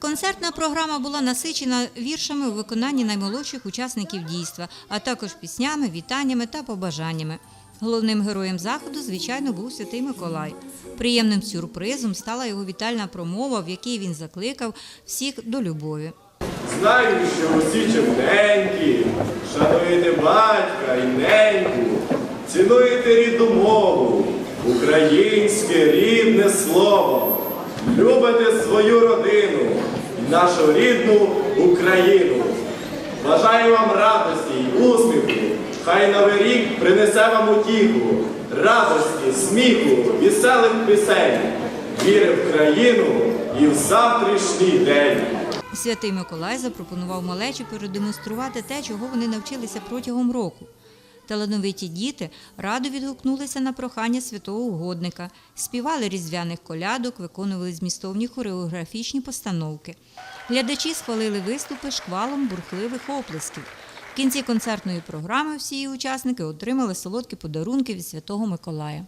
Концертна програма була насичена віршами у виконанні наймолодших учасників дійства, а також піснями, вітаннями та побажаннями. Головним героєм заходу, звичайно, був святий Миколай. Приємним сюрпризом стала його вітальна промова, в якій він закликав всіх до любові. Знаю, що усі чемненькі, шануєте батька і неньку, цінуєте рідну мову, українське рідне слово, любите свою родину і нашу рідну Україну. Бажаю вам радості й успіху, хай новий рік принесе вам утіху, радості, сміху, веселих пісень, віри в країну і в завтрашній день. Святий Миколай запропонував малечі продемонструвати те, чого вони навчилися протягом року. Талановиті діти радо відгукнулися на прохання святого угодника, співали різдвяних колядок, виконували змістовні хореографічні постановки. Глядачі схвалили виступи шквалом бурхливих оплесків. В кінці концертної програми всі її учасники отримали солодкі подарунки від святого Миколая.